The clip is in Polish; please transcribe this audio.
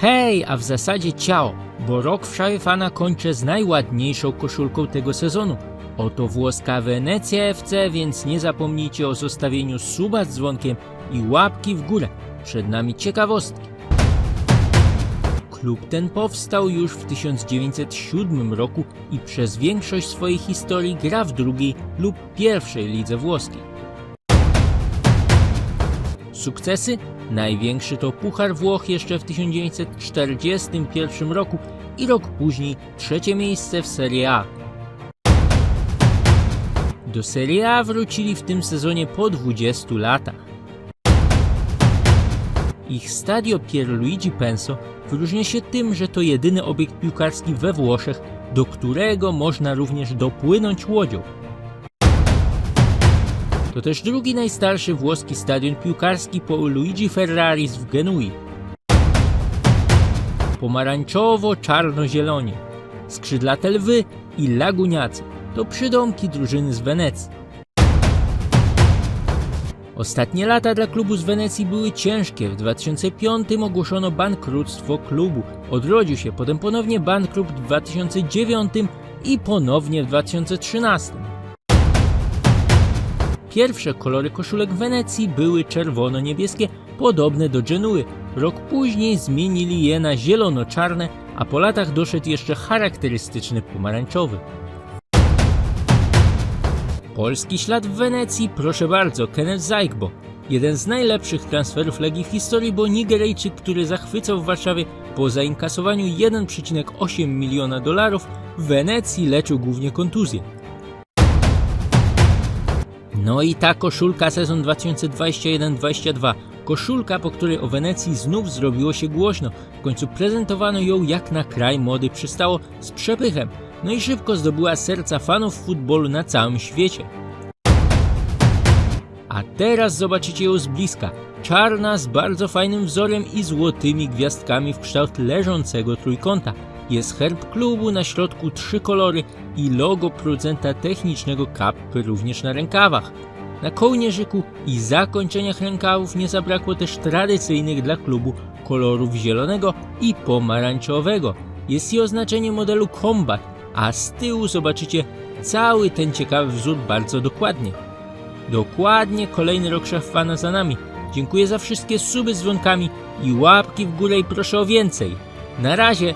Hej, a w zasadzie ciao, bo rok w szale fana kończę z najładniejszą koszulką tego sezonu. Oto włoska Wenecja FC, więc nie zapomnijcie o zostawieniu suba z dzwonkiem i łapki w górę. Przed nami ciekawostki. Klub ten powstał już w 1907 roku i przez większość swojej historii gra w drugiej lub pierwszej lidze włoskiej. Sukcesy? Największy to Puchar Włoch jeszcze w 1941 roku i rok później trzecie miejsce w Serie A. Do Serie A wrócili w tym sezonie po 20 latach. Ich stadio Pierluigi Penso wyróżnia się tym, że to jedyny obiekt piłkarski we Włoszech, do którego można również dopłynąć łodzią. To też drugi najstarszy włoski stadion piłkarski po Luigi Ferraris w Genui. Pomarańczowo-czarno-zielonie, skrzydlate lwy i laguniacy to przydomki drużyny z Wenecji. Ostatnie lata dla klubu z Wenecji były ciężkie. W 2005 ogłoszono bankructwo klubu. Odrodził się potem ponownie bankrupt w 2009 i ponownie w 2013. Pierwsze kolory koszulek Wenecji były czerwono-niebieskie, podobne do Genui. Rok później zmienili je na zielono-czarne, a po latach doszedł jeszcze charakterystyczny pomarańczowy. Polski ślad w Wenecji, proszę bardzo, Kenneth Zajgbo. Jeden z najlepszych transferów Legii w historii, bo Nigeryjczyk, który zachwycał w Warszawie po zainkasowaniu 1,8 miliona dolarów, w Wenecji leczył głównie kontuzje. No i ta koszulka sezon 2021-22. Koszulka, po której o Wenecji znów zrobiło się głośno. W końcu prezentowano ją jak na kraj mody przystało z przepychem. No i szybko zdobyła serca fanów futbolu na całym świecie. A teraz zobaczycie ją z bliska. Czarna z bardzo fajnym wzorem i złotymi gwiazdkami w kształt leżącego trójkąta. Jest herb klubu, na środku trzy kolory i logo producenta technicznego kapy również na rękawach. Na kołnierzyku i zakończeniach rękawów nie zabrakło też tradycyjnych dla klubu kolorów zielonego i pomarańczowego. Jest i oznaczenie modelu Combat, a z tyłu zobaczycie cały ten ciekawy wzór bardzo dokładnie. Dokładnie kolejny rok szafana za nami. Dziękuję za wszystkie suby z dzwonkami i łapki w górę i proszę o więcej. Na razie,